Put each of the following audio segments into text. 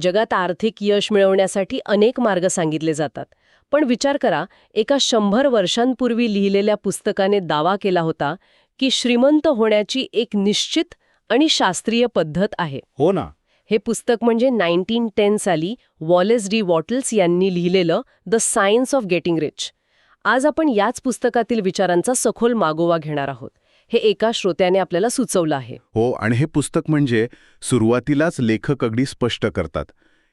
जगात आर्थिक यश मिळवण्यासाठी अनेक मार्ग सांगितले जातात. पण विचार करा एका शंभर वर्षांपूर्वी लिहिलेल्या पुस्तकाने दावा केला होता की श्रीमंत होण्याची एक निश्चित आणि शास्त्रीय पद्धत आहे. हो ना. हे पुस्तक म्हणजे नाईन्टीन टेन साली वॉलेस डी वॉटल्स यांनी लिहिलेलं the science of getting rich. आज आपण याच पुस्तकातील विचारांचा सखोल मागोवा घेणार आहोत. हे एका श्रोत्याने आपल्याला सुचवलं आहे. हो आणि हे पुस्तक म्हणजे सुरुवातीलाच लेखक अगदी स्पष्ट करतात.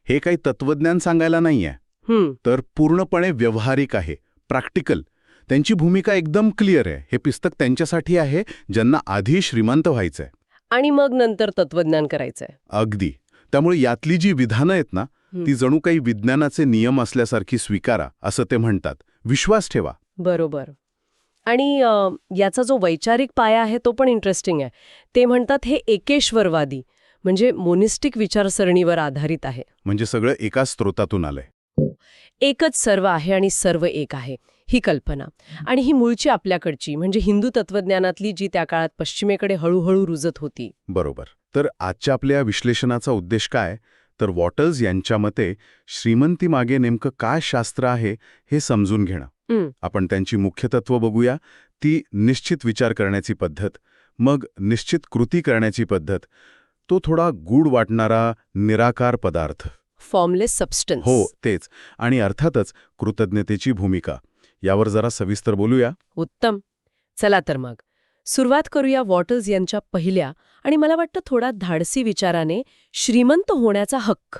हे काही तत्वज्ञान सांगायला नाहीये. हं, तर पूर्णपणे व्यावहारिक आहे प्रॅक्टिकल. त्यांची भूमिका एकदम क्लिअर आहे. हे पुस्तक त्यांच्यासाठी आहे ज्यांना आधी श्रीमंत व्हायचंय. आणि मग नंतर तत्वज्ञान करायचंय. अगदी. त्यामुळे यातली जी विधानं आहेत ना. ती जणू काही विज्ञानाचे नियम असल्यासारखी स्वीकारा असं ते म्हणतात. विश्वास ठेवा. बरोबर. आणि याचा जो वैचारिक पाया आहे तो पण इंटरेस्टिंग आहे. ते म्हणतात हे एकेश्वरवादी म्हणजे मोनिस्टिक विचारसरणीवर आधारित आहे. म्हणजे सगळं एकाच स्रोतातून आलंय. एकच सर्व आहे आणि सर्व एक आहे ही कल्पना. आणि ही मूळची आपल्याकडची म्हणजे हिंदू तत्वज्ञानातली जी त्या काळात पश्चिमेकडे हळूहळू रुजत होती. बरोबर. तर आजच्या आपल्या विश्लेषणाचा उद्देश काय? तर वॉटर्स यांच्या मते श्रीमंतीमागे नेमकं काय शास्त्र आहे हे समजून घेणं. आपण त्यांची मुख्य तत्व बघूया. ती निश्चित विचार करण्याची पद्धत मग निश्चित कृती करण्याची पद्धत. तो थोडा गूढ वाटणारा निराकार पदार्थ. फॉर्मलेस सबस्टन्स हो तेच. आणि अर्थातच कृतज्ञतेची भूमिका. यावर जरा सविस्तर बोलूया. उत्तम. चला तर मग. सुरुवात करूया वॉटर्स यांच्या पहिल्या आणि मला वाटतं थोडा धाडसी विचाराने श्रीमंत होण्याचा हक्क.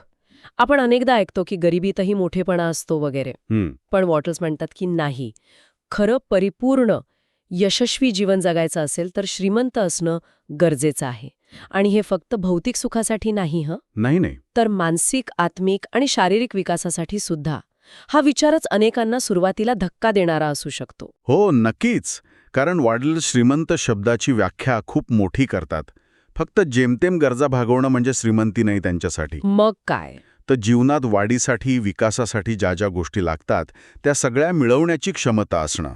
आपण अनेकदा ऐकतो की गरिबीतही मोठेपणा असतो वगैरे. पण वॉटर्स म्हणतात की नाही. खरं परिपूर्ण यशस्वी जीवन जगायचं असेल तर श्रीमंत असणं गरजेचं आहे. आणि हे फक्त भौतिक सुखासाठी नाही हं? नाही नाही. तर मानसिक आत्मिक आणि शारीरिक विकासासाठी सुद्धा. हा विचारच अनेकांना सुरुवातीला धक्का देणारा असू शकतो. हो नक्कीच. कारण वाढल श्रीमंत शब्दाची व्याख्या खूप मोठी करतात. फक्त जेमतेम गरजा भागवणं म्हणजे श्रीमंती नाही त्यांच्यासाठी. मग काय? तर जीवनात वाढीसाठी विकासासाठी ज्या ज्या गोष्टी लागतात त्या सगळ्या मिळवण्याची क्षमता असणं.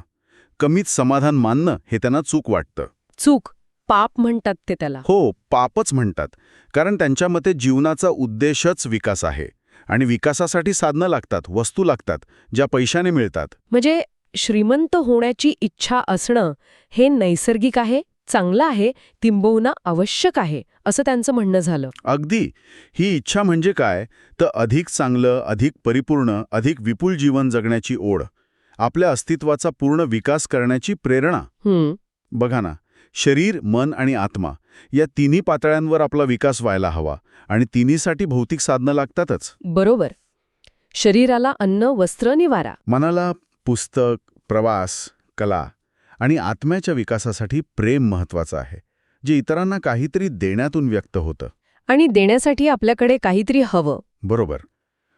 कमीच समाधान मानणं हे त्यांना चूक वाटतं. चूक. पाप म्हणतात ते त्याला. हो पापच म्हणतात. कारण त्यांच्या मते जीवनाचा उद्देशच विकास आहे. आणि विकासासाठी साधनं लागतात वस्तू लागतात ज्या पैशाने मिळतात. म्हणजे श्रीमंत होण्याची इच्छा असणं हे नैसर्गिक आहे? चांगलं आहे तिंबवणं आवश्यक आहे असं त्यांचं म्हणणं झालं. अगदी. ही इच्छा म्हणजे काय? तर अधिक चांगलं अधिक परिपूर्ण अधिक विपुल जीवन जगण्याची ओढ. आपल्या अस्तित्वाचा पूर्ण विकास करण्याची प्रेरणा. बघा ना शरीर मन आणि आत्मा या तिन्ही पातळ्यांवर आपला विकास व्हायला हवा आणि तिन्हीसाठी भौतिक साधनं लागतातच. बरोबर. शरीराला अन्न वस्त्र निवारा मनाला पुस्तक प्रवास कला आणि आत्म्याच्या विकासासाठी प्रेम महत्वाचं आहे जे इतरांना काहीतरी देण्यातून व्यक्त होतं. आणि देण्यासाठी आपल्याकडे काहीतरी हवं. बरोबर.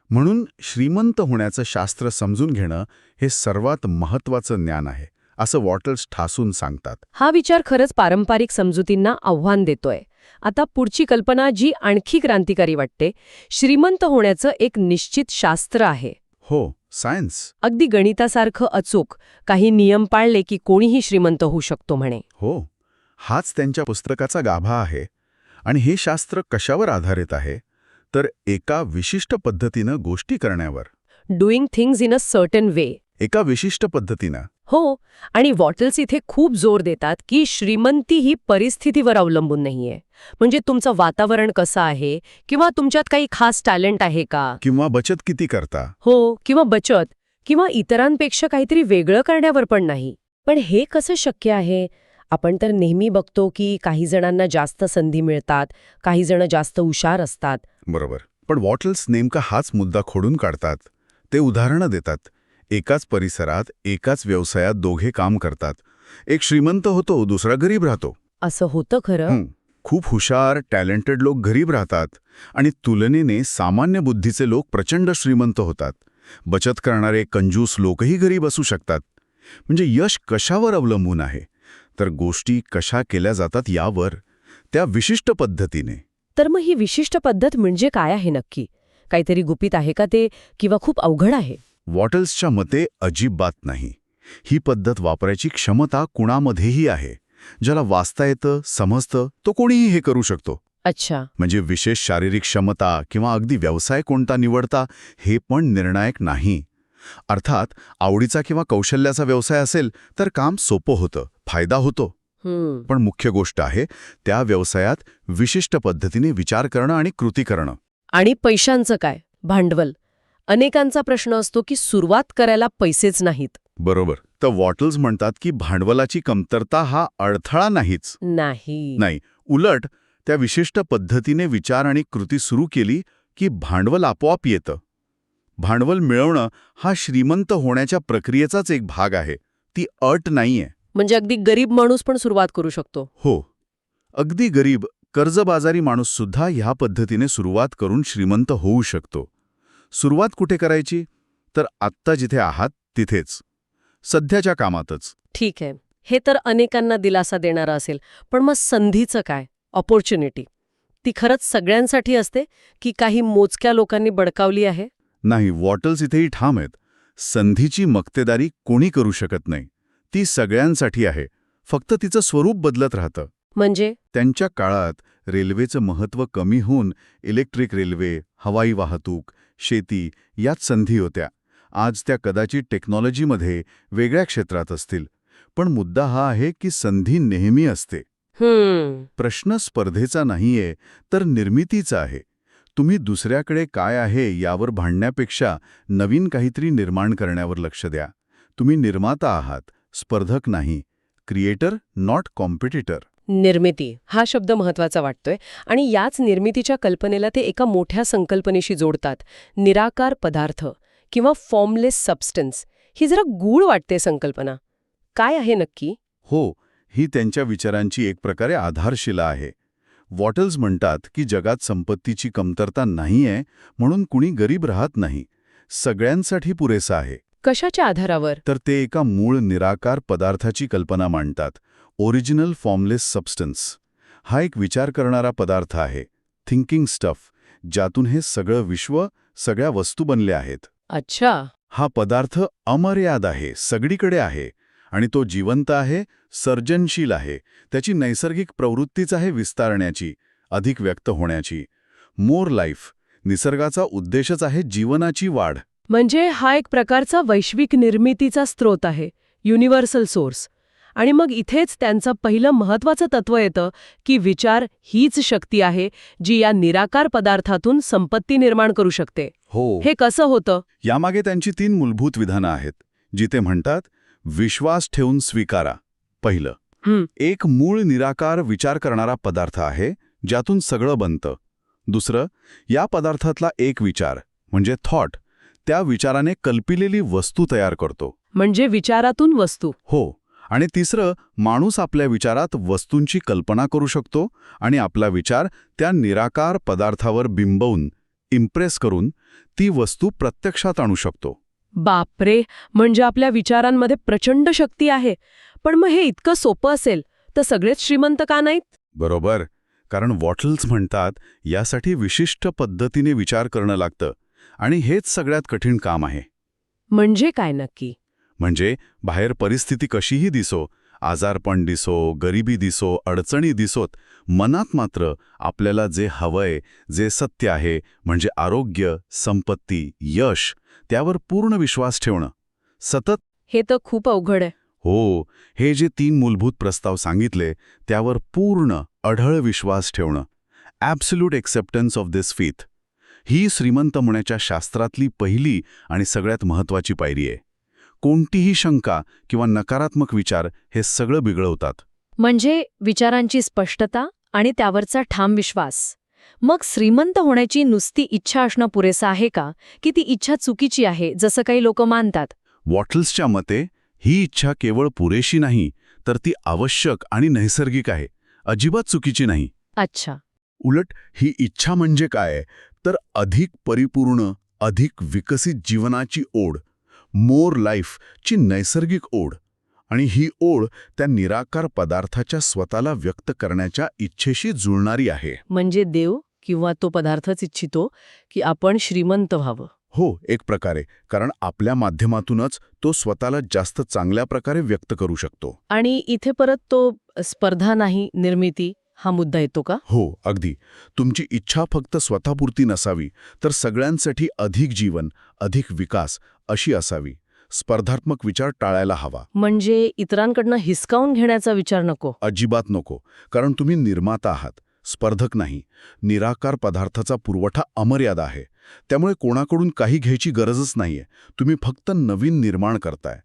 म्हणून श्रीमंत होण्याचं शास्त्र समजून घेणं हे सर्वात महत्वाचं ज्ञान आहे असं वॉटल्स ठासून सांगतात. हा विचार खरंच पारंपरिक समजुतींना आव्हान देतोय. आता पुढची कल्पना जी आणखी क्रांतिकारी वाटते श्रीमंत होण्याचं एक निश्चित शास्त्र आहे. हो. सायन्स अगदी गणितासारखं अचूक काही नियम पाळले की कोणीही श्रीमंत होऊ शकतो म्हणे. हो हाच त्यांच्या पुस्तकाचा गाभा आहे आणि हे शास्त्र कशावर आधारित आहे? तर एका विशिष्ट पद्धतीनं गोष्टी करण्यावर. Doing things in a certain way एका विशिष्ट पद्धतीनं. हो आणि वॉटल्स इथे खूप जोर देतात की श्रीमंती ही परिस्थितीवर अवलंबून नाहीये. म्हणजे तुमचं वातावरण कसं आहे? किंवा तुमच्यात काही खास टॅलेंट आहे का? किंवा बचत किती करता? हो किंवा बचत किंवा इतरांपेक्षा काहीतरी वेगळं करण्यावर पण नाही. पण हे कसं शक्य आहे? आपण तर नेहमी बघतो की काही जणांना जास्त संधी मिळतात काही जण जास्त हुशार असतात. बरोबर. पण वॉटल्स नेमका हाच मुद्दा खोडून काढतात. ते उदाहरणं देतात. एकाच परिसरात एकाच व्यवसायात दोघे काम करतात. एक श्रीमंत होतो दुसरा गरीब राहतो. असं होतं खरं? खूप हुशार टॅलेंटेड लोक गरीब राहतात आणि तुलनेने सामान्य बुद्धीचे लोक प्रचंड श्रीमंत होतात. बचत करणारे कंजूस लोकही गरीब असू शकतात. म्हणजे यश कशावर अवलंबून आहे? तर गोष्टी कशा केल्या जातात यावर त्या विशिष्ट पद्धतीने. तर मग ही विशिष्ट पद्धत म्हणजे काय आहे नक्की? काहीतरी गुपित आहे का ते? किंवा खूप अवघड आहे? वॉटल्सच्या मते अजिबात नाही. ही पद्धत वापरायची क्षमता कुणामध्येही आहे. ज्याला वाचता येतं समजतं तो कोणीही हे करू शकतो. अच्छा. म्हणजे विशेष शारीरिक क्षमता किंवा अगदी व्यवसाय कोणता निवडता हे पण निर्णायक नाही. अर्थात आवडीचा किंवा कौशल्याचा व्यवसाय असेल तर काम सोपं होतं फायदा होतो. पण मुख्य गोष्ट आहे त्या व्यवसायात विशिष्ट पद्धतीने विचार करणं आणि कृती करणं. आणि पैशांचं काय? भांडवल. अनेकांचा प्रश्न असतो की सुरुवात करायला पैसेच नाहीत. बरोबर. तर वॉटल्स म्हणतात की भांडवलाची कमतरता हा अडथळा नाहीच. नाही. नाही. उलट त्या विशिष्ट पद्धतीने विचार आणि कृती सुरू केली की भांडवल आपोआप येतं. भांडवल मिळवणं हा श्रीमंत होण्याच्या प्रक्रियेचाच एक भाग आहे. ती अट नाहीये. म्हणजे अगदी गरीब माणूस पण सुरुवात करू शकतो. हो. अगदी गरीब कर्जबाजारी माणूससुद्धा ह्या पद्धतीने सुरुवात करून श्रीमंत होऊ शकतो. सुरुवात कुठे करायची? तर आत्ता जिथे आहात तिथेच. सध्याच्या कामातच. ठीक आहे. हे तर अनेकांना दिलासा देणारं असेल पण मग संधीचं काय? ऑपॉर्च्युनिटी ती खरंच सगळ्यांसाठी असते की काही मोजक्या लोकांनी बडकावली आहे? नाही वॉटल्स इथेही ठाम आहेत. संधीची मक्तेदारी कोणी करू शकत नाही. ती सगळ्यांसाठी आहे. फक्त तिचं स्वरूप बदलत राहतं. म्हणजे? त्यांच्या काळात रेल्वेचं महत्त्व कमी होऊन इलेक्ट्रिक रेल्वे हवाई वाहतूक शेती यात संधी होत्या. आज त्या कदाचित टेक्नॉलॉजीमध्ये वेगळ्या क्षेत्रात असतील. पण मुद्दा हा आहे की संधी नेहमी असते. प्रश्न स्पर्धेचा नाहीये तर निर्मितीचा आहे. तुम्ही दुसऱ्याकडे काय आहे यावर भांडण्यापेक्षा नवीन काहीतरी निर्माण करण्यावर लक्ष द्या. तुम्ही निर्माता आहात स्पर्धक नाही. Creator not competitor. निर्मिती हा शब्द महत्त्वाचा वाटतोय. आणि याच निर्मितीच्या कल्पनेला ते एका मोठ्या संकल्पनेशी जोडतात. निराकार पदार्थ किंवा फॉर्मलेस सबस्टन्स ही जरा गूढ वाटते संकल्पना. काय आहे नक्की? हो ही त्यांच्या विचारांची एक प्रकारे आधारशिला आहे. वॉटल्स म्हणतात की जगात संपत्तीची कमतरता नाहीये म्हणून कुणी गरीब राहत नाही. सगळ्यांसाठी पुरेसं आहे. कशाच्या आधारावर? तर ते एका मूळ निराकार पदार्थाची कल्पना मांडतात. ओरिजिनल फॉर्मलेस सबस्टन्स हा एक विचार करणारा पदार्थ आहे थिंकिंग स्टफ ज्यातून हे सगळं विश्व सगळ्या वस्तू बनले आहेत. अच्छा. हा पदार्थ अमर्याद आहे सगळीकडे आहे आणि तो जिवंत आहे सर्जनशील आहे त्याची नैसर्गिक प्रवृत्तीच आहे विस्तारण्याची अधिक व्यक्त होण्याची. मोर लाईफ निसर्गाचा उद्देशच आहे जीवनाची वाढ. म्हणजे हा एक प्रकारचा वैश्विक निर्मितीचा स्रोत आहे युनिव्हर्सल सोर्स आणि मग इथेच त्यांचं पहिलं महत्वाचं तत्व येतं की विचार हीच शक्ती आहे जी या निराकार पदार्थातून संपत्ती निर्माण करू शकते. हो. हे कसं होतं? यामागे त्यांची तीन मूलभूत विधानं आहेत जिथे म्हणतात विश्वास ठेवून स्वीकारा. पहिलं. एक मूळ निराकार विचार करणारा पदार्थ आहे ज्यातून सगळं बनतं. दुसरं या पदार्थातला एक विचार म्हणजे थॉट त्या विचाराने कल्पिलेली वस्तू तयार करतो. म्हणजे विचारातून वस्तू. हो. आणि तिसरं माणूस आपल्या विचारात वस्तूंची कल्पना करू शकतो आणि आपला विचार त्या निराकार पदार्थावर बिंबवून इम्प्रेस करून ती वस्तू प्रत्यक्षात आणू शकतो. बापरे! म्हणजे आपल्या विचारांमध्ये प्रचंड शक्ती आहे. पण मग हे इतकं सोपं असेल तर सगळेच श्रीमंत का नाहीत? बरोबर. कारण वॉटल्स म्हणतात यासाठी विशिष्ट पद्धतीने विचार करणं लागतं. आणि हेच सगळ्यात कठीण काम आहे. म्हणजे काय नक्की? म्हणजे बाहेर परिस्थिती कशीही दिसो आजारपण दिसो गरिबी दिसो अडचणी दिसोत मनात मात्र आपल्याला जे हवंय जे सत्य आहे म्हणजे आरोग्य संपत्ती यश त्यावर पूर्ण विश्वास ठेवणं. सतत हे तर खूप अवघड आहे. हो हे जे तीन मूलभूत प्रस्ताव सांगितले त्यावर पूर्ण अढळ विश्वास ठेवणं. Absolute acceptance of this faith ही श्रीमंत होण्याच्या शास्त्रातली पहिली आणि सगळ्यात महत्वाची पायरी आहे. कोणतीही शंका किंवा नकारात्मक विचार हे सगळं बिघडवतात. म्हणजे विचारांची स्पष्टता आणि त्यावरचा ठाम विश्वास. मग श्रीमंत होण्याची नुसती इच्छा असणं पुरेसं आहे का? की ती इच्छा चुकीची आहे जसं काही लोक मानतात? वॉटल्सच्या मते ही इच्छा केवळ पुरेशी नाही तर ती आवश्यक आणि नैसर्गिक आहे अजिबात चुकीची नाही. अच्छा. उलट ही इच्छा म्हणजे काय? तर अधिक परिपूर्ण अधिक विकसित जीवनाची ओढ. मोर लाईफ ची नैसर्गिक ओढ. आणि ही ओढ त्या निराकार पदार्थाच्या स्वतःला व्यक्त करण्याच्या इच्छेशी जुळणारी आहे. म्हणजे देव किंवा तो पदार्थच इच्छितो की आपण श्रीमंत व्हावं. हो एक प्रकारे. कारण आपल्या माध्यमातूनच तो स्वतःला जास्त चांगल्या प्रकारे व्यक्त करू शकतो. आणि इथे परत तो स्पर्धा नाही निर्मिती. हा मुद्दा येतो का? हो अगदी. तुमची इच्छा फक्त स्वतःपुरती नसावी तर सगळ्यांसाठी अधिक जीवन अधिक विकास अशी असावी. स्पर्धात्मक विचार टाळायला हवा. म्हणजे इतरांकडनं हिसकावून घेण्याचा विचार नको? अजिबात नको कारण तुम्ही निर्माता आहात स्पर्धक नाही. निराकार पदार्थाचा पुरवठा अमर्याद आहे. त्यामुळे कोणाकडून काही घ्यायची गरजच नाहीये. तुम्ही फक्त नवीन निर्माण करताय.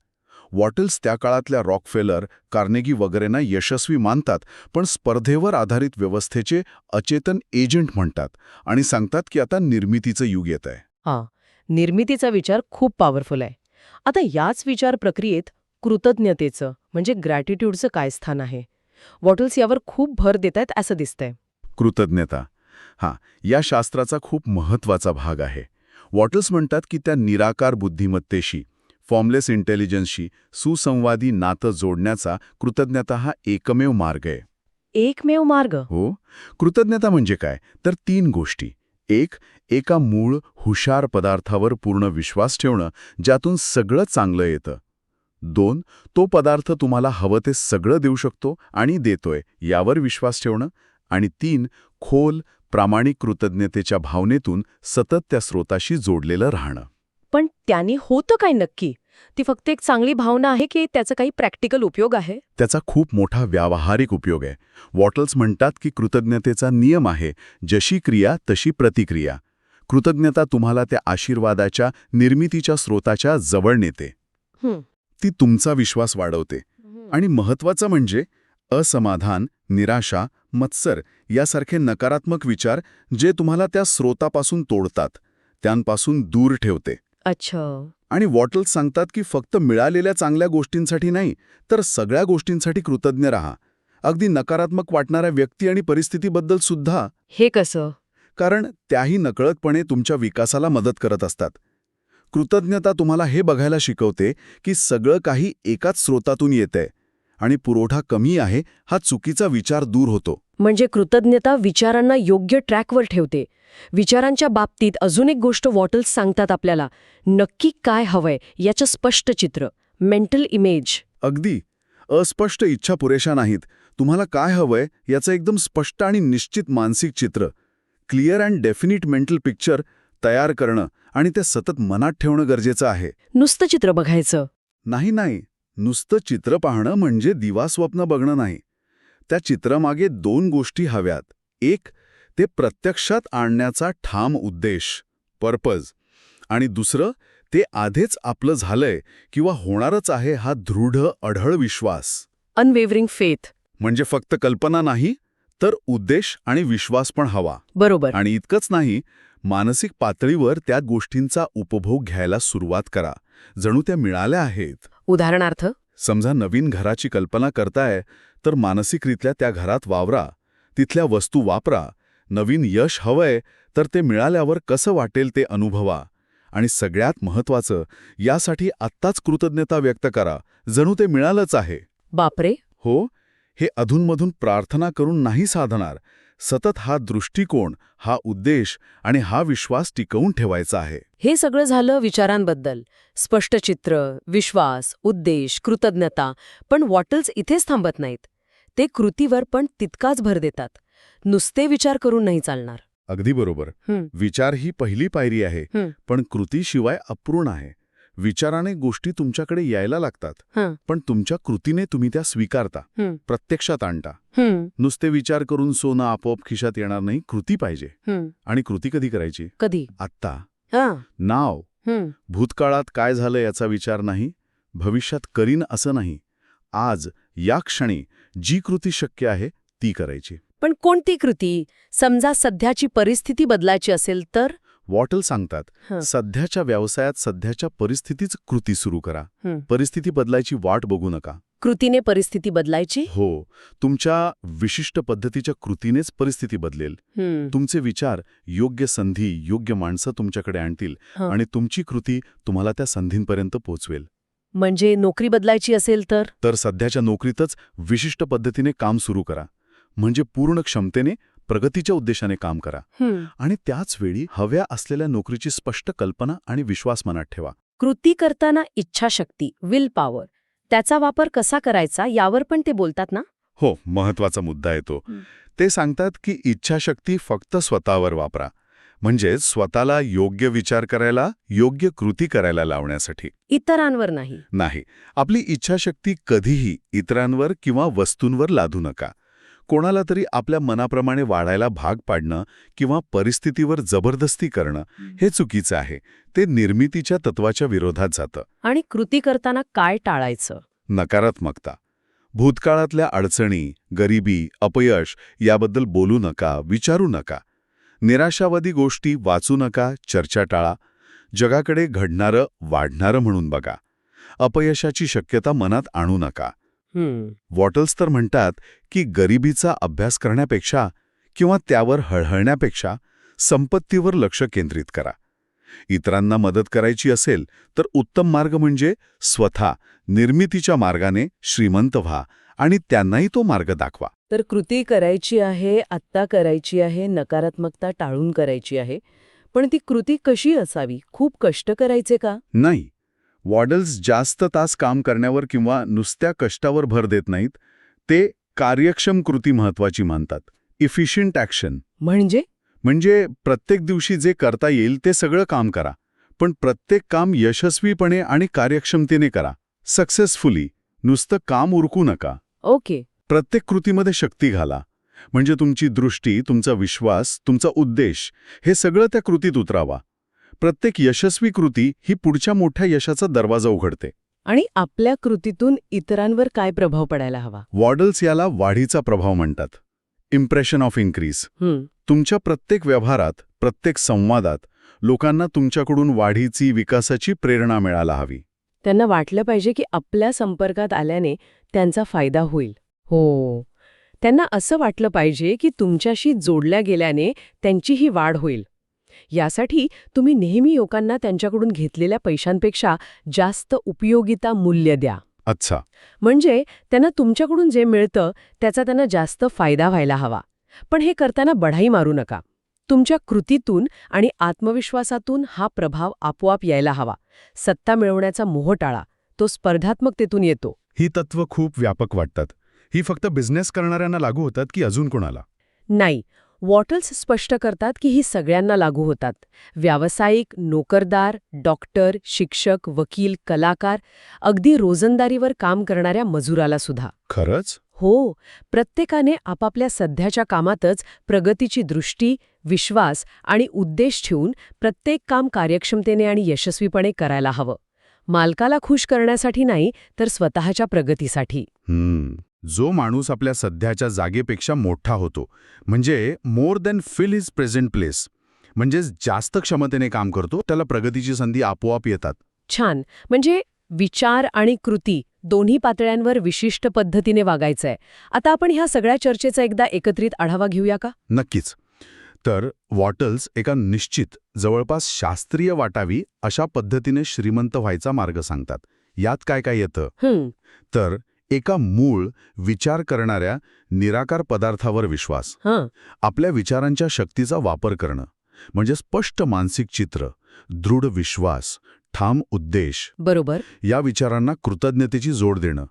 वॉटल्स त्या काळातल्या रॉकफेलर कार्नेगी वगैरेंना यशस्वी मानतात पण स्पर्धेवर आधारित व्यवस्थेचे अचेतन एजंट म्हणतात आणि सांगतात की आता निर्मितीचं युग येत आहे. हा निर्मितीचा विचार खूप पॉवरफुल आहे. आता याच विचार प्रक्रियेत कृतज्ञतेचं म्हणजे ग्रॅटिट्यूडचं काय स्थान आहे? वॉटल्स यावर खूप भर देत आहेत असं दिसतंय. कृतज्ञता. हा या शास्त्राचा खूप महत्त्वाचा भाग आहे. वॉटल्स म्हणतात की त्या निराकार बुद्धिमत्तेशी फॉर्मलेस इंटेलिजन्सशी सुसंवादी नातं जोडण्याचा कृतज्ञता हा एकमेव मार्ग आहे. एकमेव मार्ग? हो? कृतज्ञता म्हणजे काय? तर तीन गोष्टी. एक एका मूळ हुशार पदार्थावर पूर्ण विश्वास ठेवणं ज्यातून सगळं चांगलं येतं. दोन तो पदार्थ तुम्हाला हवं ते सगळं देऊ शकतो आणि देतोय यावर विश्वास ठेवणं. आणि तीन खोल प्रामाणिक कृतज्ञतेच्या भावनेतून सतत त्या स्रोताशी जोडलेलं राहणं. पण त्याने होतं काय नक्की? ती फक्त एक चांगली भावना आहे की त्याचा काही प्रॅक्टिकल उपयोग आहे? त्याचा खूप मोठा व्यावहारिक उपयोग आहे. वॉटल्स म्हणतात की कृतज्ञतेचा नियम आहे जशी क्रिया तशी प्रतिक्रिया. कृतज्ञता तुम्हाला त्या आशीर्वादाच्या निर्मितीच्या स्रोताच्या जवळ नेते. ती तुमचा विश्वास वाढवते. आणि महत्वाचं म्हणजे असमाधान निराशा मत्सर यासारखे नकारात्मक विचार जे तुम्हाला त्या स्रोतापासून तोडतात त्यांपासून दूर ठेवते. अच्छा. आणि वॉटल्स सांगतात की फक्त मिळालेल्या चांगल्या गोष्टींसाठी नाही तर सगळ्या गोष्टींसाठी कृतज्ञ राहा. अगदी नकारात्मक वाटणाऱ्या व्यक्ती आणि परिस्थितीबद्दल सुद्धा. हे कसं? कारण त्याही नकळतपणे तुमच्या विकासाला मदत करत असतात. कृतज्ञता तुम्हाला हे बघायला शिकवते की सगळं काही एकाच स्रोतातून येतंय. आणि पुरवठा कमी आहे हा चुकीचा विचार दूर होतो. म्हणजे कृतज्ञता विचारांना योग्य ट्रॅकवर ठेवते. विचारांच्या बाबतीत अजून एक गोष्ट वॉटल्स सांगतात आपल्याला. नक्की काय हवंय याचं स्पष्ट चित्र. मेंटल इमेज अगदी. अस्पष्ट इच्छा पुरेशा नाहीत. तुम्हाला काय हवंय याचं एकदम स्पष्ट आणि निश्चित मानसिक चित्र. Clear and definite mental picture तयार करणं आणि ते सतत मनात ठेवणं गरजेचं आहे. नुसतं चित्र बघायचं. नाही नाही. नुसतं चित्र पाहणं म्हणजे दिवास्वप्न बघणं नाही. त्या चित्रामागे दोन गोष्टी हव्यात. एक ते प्रत्यक्षात आणण्याचा ठाम उद्देश पर्पज. आणि दुसरं ते आधीच आपलं झालंय किंवा होणारच आहे हा दृढ अढळ विश्वास. अनवेवरिंग फेथ म्हणजे फक्त कल्पना नाही तर उद्देश आणि विश्वास पण हवा. बरोबर. आणि इतकंच नाही मानसिक पातळीवर त्या गोष्टींचा उपभोग घ्यायला सुरुवात करा. जणू त्या मिळाल्या आहेत. उदाहरणार्थ समजा नवीन घराची कल्पना करताय तर मानसिकरित्या त्या घरात वावरा तिथल्या वस्तू वापरा नवीन यश हवंय तर ते मिळाल्यावर कसं वाटेल ते अनुभवा. आणि सगळ्यात महत्वाचं यासाठी आत्ताच कृतज्ञता व्यक्त करा जणू ते मिळालंच आहे. बापरे! हो हे अधूनमधून प्रार्थना करून नाही साधणार सतत हा दृष्टिकोन हा उद्देश आणि हा विश्वास टिकवून ठेवायचा आहे. हे सगळं झालं विचारांबद्दल. स्पष्ट चित्र विश्वास उद्देश कृतज्ञता पण वॉटल्स इथेच थांबत नाहीत. ते कृतीवर पण तितकाच भर देतात. नुसते विचार करून नाही चालणार. अगदी बरोबर. विचार ही पहिली पायरी आहे. पण कृतीशिवाय अपूर्ण आहे. विचाराने गोष्टी तुमच्याकडे यायला लागतात. पण तुमच्या कृतीने तुम्ही त्या स्वीकारता. प्रत्यक्षात आणता. नुसते विचार करून सोनं आपोआप खिशात येणार नाही कृती पाहिजे. आणि कृती कधी करायची? कधी? आत्ता. हा. नाव. भूतकाळात काय झालं याचा विचार नाही. भविष्यात करीन असं नाही. आज या क्षणी जी कृती शक्य आहे ती करायची. पण कोणती कृती? समजा सध्याची परिस्थिती बदलायची असेल तर? वॉटल सांगतात. सध्याच्या व्यवसायात सध्याच्या परिस्थितीच कृती सुरू करा. परिस्थिती बदलायची वाट बघू नका. कृतीने परिस्थिती बदलायची? हो. तुमच्या विशिष्ट पद्धतीच्या कृतीनेच परिस्थिती बदलेल. तुमचे विचार योग्य संधी योग्य माणसं तुमच्याकडे आणतील. आणि तुमची कृती तुम्हाला त्या संधींपर्यंत पोचवेल. म्हणजे नोकरी बदलायची असेल तर? तर सध्याच्या नोकरीतच विशिष्ट पद्धतीने काम सुरू करा. म्हणजे पूर्ण क्षमतेने प्रगतीच्या उद्देशाने काम करा. आणि त्याच वेळी हव्या असलेल्या नोकरीची स्पष्ट कल्पना आणि विश्वास मनात ठेवा. कृती करताना इच्छाशक्ती विल पॉवर त्याचा वापर कसा करायचा यावर पण ते बोलतात ना? हो महत्त्वाचा मुद्दा आहे तो हं. ते सांगतात की इच्छाशक्ती फक्त स्वतःवर वापरा. म्हणजेच स्वतःला योग्य विचार करायला योग्य कृती करायला लावण्यासाठी. इतरांवर नाही. नाही. आपली इच्छाशक्ती कधीही इतरांवर किंवा वस्तूंवर लादू नका. कोणाला तरी आपल्या मनाप्रमाणे वाढायला भाग पाडणं किंवा परिस्थितीवर जबरदस्ती करणं हे चुकीचं आहे. ते निर्मितीच्या तत्वाच्या विरोधात जातं. आणि कृती करताना काय टाळायचं? नकारात्मकता. भूतकाळातल्या अडचणी गरिबी अपयश याबद्दल बोलू नका विचारू नका. निराशावादी गोष्टी वाचू नका चर्चा टाळा. जगाकडे घडणारं वाढणारं म्हणून बघा. अपयशाची शक्यता मनात आणू नका. वॉटल्स तर म्हणतात की गरिबीचा अभ्यास करण्यापेक्षा किंवा त्यावर हळहळण्यापेक्षा संपत्तीवर लक्ष केंद्रित करा. इतरांना मदत करायची असेल तर उत्तम मार्ग म्हणजे स्वतः निर्मितीच्या मार्गाने श्रीमंत व्हा आणि त्यांनाही तो मार्ग दाखवा. तर कृती करायची आहे आत्ता करायची आहे नकारात्मकता टाळून करायची आहे. पण ती कृती कशी असावी? खूप कष्ट करायचे का? नाही. वॉडल्स जास्त तास काम करण्यावर किंवा नुसत्या कष्टावर भर देत नाहीत ते कार्यक्षम कृती महत्वाची मानतात. इफिशियंट ॲक्शन म्हणजे? म्हणजे प्रत्येक दिवशी जे करता येईल ते सगळं काम करा पण प्रत्येक काम यशस्वीपणे आणि कार्यक्षमतेने करा. सक्सेसफुली नुसतं काम उरकू नका. ओके. प्रत्येक कृतीमध्ये शक्ती घाला. म्हणजे तुमची दृष्टी तुमचा विश्वास तुमचा उद्देश हे सगळं त्या कृतीत उतरावा. प्रत्येक यशस्वी कृती ही पुढच्या मोठ्या यशाचा दरवाजा उघडते. आणि आपल्या कृतीतून इतरांवर काय प्रभाव पडायला हवा? वॉडल्स याला वाढीचा प्रभाव म्हणतात. इम्प्रेशन ऑफ इन्क्रीज तुमच्या प्रत्येक व्यवहारात प्रत्येक संवादात लोकांना तुमच्याकडून वाढीची विकासाची प्रेरणा मिळायला हवी. त्यांना वाटलं पाहिजे की आपल्या संपर्कात आल्याने त्यांचा फायदा होईल. हो. त्यांना असं वाटलं पाहिजे की तुमच्याशी जोडल्या गेल्याने त्यांचीही वाढ होईल. यासाठी तुम्ही नेहमी लोकांना त्यांच्याकडून घेतलेल्या पैशांपेक्षा जास्त उपयोगिता मूल्य द्या. अच्छा. म्हणजे त्यांना तुमच्याकडून जे मिळतं त्याचा त्यांना जास्त फायदा व्हायला हवा. पण हे करताना बढाई मारू नका. तुमच्या कृतीतून आणि आत्मविश्वासातून हा प्रभाव आपोआप यायला हवा. सत्ता मिळवण्याचा मोह टाळा. तो स्पर्धात्मकतेतून येतो. ही तत्व खूप व्यापक वाटतात. ही फक्त बिझनेस करणाऱ्यांना लागू होतात की अजून कोणाला? नाही. वॉटल्स स्पष्ट करतात की ही सगळ्यांना लागू होतात. व्यावसायिक नोकरदार डॉक्टर शिक्षक वकील कलाकार अगदी रोजंदारीवर काम करणाऱ्या मजुराला सुद्धा. खरंच? हो प्रत्येकाने आपापल्या सध्याच्या कामातच प्रगतीची दृष्टी विश्वास आणि उद्देश ठेवून प्रत्येक काम कार्यक्षमतेने आणि यशस्वीपणे करायला हवं. मालकाला खुश करण्यासाठी नाही तर स्वतःच्या प्रगतीसाठी. जो माणूस आपल्या सध्याच्या जागेपेक्षा मोठा होतो म्हणजे more than fill is present place म्हणजे जास्त क्षमतेने काम करतो त्याला प्रगतीची संधी आपोआप येतात. छान. म्हणजे विचार आणि कृती दोन्ही पातळ्यांवर विशिष्ट पद्धतीने वागायचंय. आता आपण ह्या सगळ्या चर्चेचा एकदा एकत्रित आढावा घेऊया का? नक्कीच. तर वॉटल्स एका निश्चित जवळपास शास्त्रीय वाटावी अशा पद्धतीने श्रीमंत व्हायचा मार्ग सांगतात. यात काय काय येतं? तर एका मूळ विचार करणाऱ्या निराकार पदार्थावर विश्वास. आपल्या विचारांच्या शक्तीचा वापर करणं. म्हणजे स्पष्ट मानसिक चित्र दृढ विश्वास ठाम उद्देश बरोबर. या विचारांना कृतज्ञतेची जोड देणं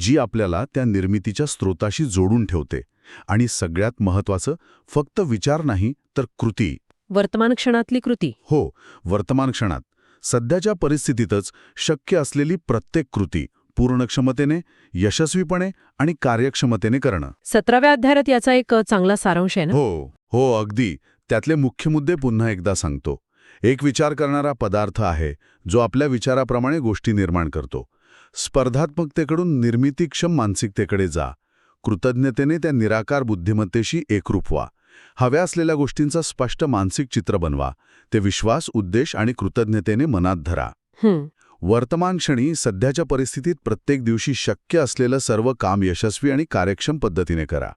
जी आपल्याला त्या निर्मितीच्या स्रोताशी जोडून ठेवते. आणि सगळ्यात महत्वाचं फक्त विचार नाही तर कृती. वर्तमान क्षणातली कृती. हो वर्तमान क्षणात. सध्याच्या परिस्थितीतच शक्य असलेली प्रत्येक कृती पूर्ण क्षमतेने यशस्वीपणे आणि कार्यक्षमतेने करणं. सतराव्या अध्यायात याचा एक चांगला सारांश आहे ना? हो हो अगदी. त्यातले मुख्य मुद्दे पुन्हा एकदा सांगतो. एक विचार करणारा पदार्थ आहे जो आपल्या विचाराप्रमाणे गोष्टी निर्माण करतो. स्पर्धात्मकतेकडून निर्मितीक्षम मानसिकतेकडे जा. कृतज्ञतेने त्या निराकार बुद्धिमत्तेशी एकरूप व्हा. हव्या असलेल्या गोष्टींचा स्पष्ट मानसिक चित्र बनवा. ते विश्वास उद्देश आणि कृतज्ञतेने मनात धरा. वर्तमान क्षणी सध्याच्या परिस्थितीत प्रत्येक दिवशी शक्य असलेलं सर्व काम यशस्वी आणि कार्यक्षम पद्धतीने करा.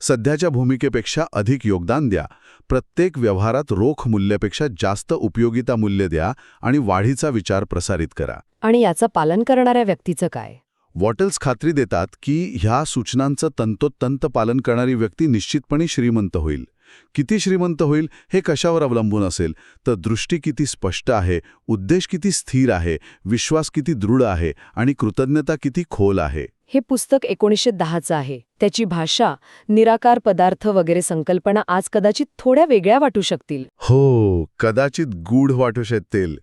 सध्याच्या भूमिकेपेक्षा अधिक योगदान द्या. प्रत्येक व्यवहारात रोख मूल्यापेक्षा जास्त उपयोगिता मूल्य द्या आणि वाढीचा विचार प्रसारित करा. आणि याचं पालन करणाऱ्या व्यक्तीचं काय? वॉटल्स खात्री देतात की ह्या सूचनांचं तंतोतंत पालन करणारी व्यक्ती निश्चितपणे श्रीमंत होईल. किती श्रीमंत होईल हे कशावर अवलंबून असेल? तर दृष्टी किती स्पष्ट आहे उद्देश किती स्थिर आहे विश्वास किती दृढ आहे आणि कृतज्ञता किती खोल आहे? हे पुस्तक एकोणीसशे दहाचं आहे. त्याची भाषा निराकार पदार्थ वगैरे संकल्पना आज कदाचित थोड्या वेगळ्या वाटू शकतील. हो कदाचित गूढ वाटू शकतील.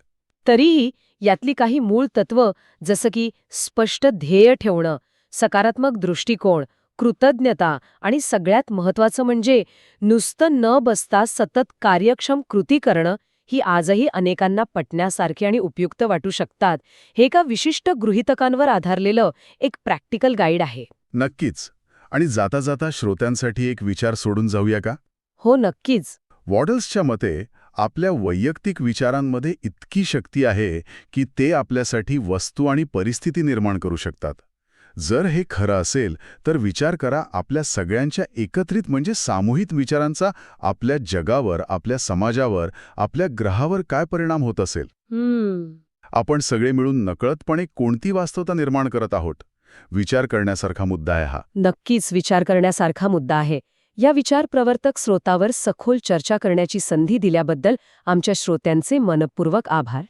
तरीही यातली काही मूळ तत्व जसं की स्पष्ट ध्येय ठेवणं सकारात्मक दृष्टिकोन कृतज्ञता आणि सगळ्यात महत्वाचं म्हणजे नुसतं न बसता सतत कार्यक्षम कृती करणं ही आजही अनेकांना पटण्यासारखी आणि उपयुक्त वाटू शकतात. हे एका विशिष्ट गृहितकांवर आधारलेलं एक प्रॅक्टिकल गाईड आहे. नक्कीच. आणि जाता जाता श्रोत्यांसाठी एक विचार सोडून जाऊया का? हो नक्कीच. वॉडल्सच्या मते आपल्या वैयक्तिक विचारांमध्ये इतकी शक्ती आहे की ते आपल्यासाठी वस्तू आणि परिस्थिती निर्माण करू शकतात. जर हे खरं असेल तर विचार करा आपल्या सगळ्यांच्या एकत्रित म्हणजे सामूहिक विचारांचा आपल्या जगावर आपल्या समाजावर आपल्या ग्रहावर काय परिणाम होत असेल? आपण सगळे मिळून नकळतपणे कोणती वास्तवता निर्माण करत आहोत? विचार करण्यासारखा मुद्दा आहे हा. नक्कीच विचार करण्यासारखा मुद्दा आहे. या विचार प्रवर्तक स्रोतावर सखोल चर्चा करण्याची संधी दिल्याबद्दल आमच्या श्रोत्यांचे मनपूर्वक आभार.